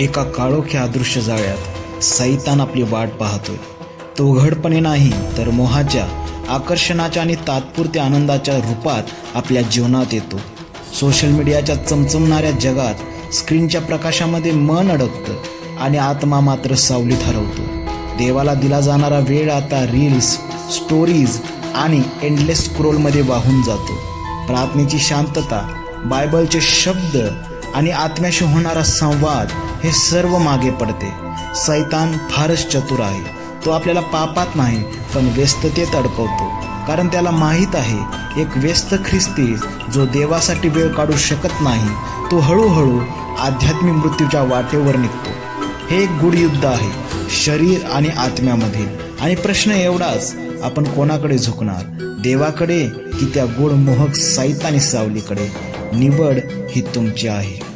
एका काळोख्या अदृश्य जाळ्यात सैतान आपली वाट पाहतोय. तो उघडपणे नाही तर मोहाच्या आकर्षणाच्या आणि तात्पुरत्या आनंदाच्या रूपात आपल्या जीवनात येतो. सोशल मीडियाच्या चमचमणाऱ्या जगात स्क्रीनच्या प्रकाशामध्ये मन अडकतं आणि आत्मा मात्र सावलीत हरवतो देवाला दिला जाणारा वेळ आता रील्स स्टोरीज आणि एंडलेस स्क्रोलमध्ये वाहून जातो. प्रार्थनेची शांतता बायबलचे शब्द आणि आत्म्याशी होणारा संवाद हे सर्व मागे पडते. सैतान फारच चतुर आहे. तो आपल्याला पापात नाही पण व्यस्ततेत अडकवतो. कारण त्याला माहीत आहे एक व्यस्त ख्रिस्ती जो देवासाठी वेळ काढू शकत नाही तो हळूहळू आध्यात्मिक मृत्यूच्या वाटेवर निघतो. हे एक गुढ युद्ध आहे शरीर आणि आत्म्यामध्ये. आणि प्रश्न एवढाच आपण कोणाकडे झुकणार? देवाकडे की त्या गुढ मोहक साईत आणि सावलीकडे? निवड ही तुमची आहे.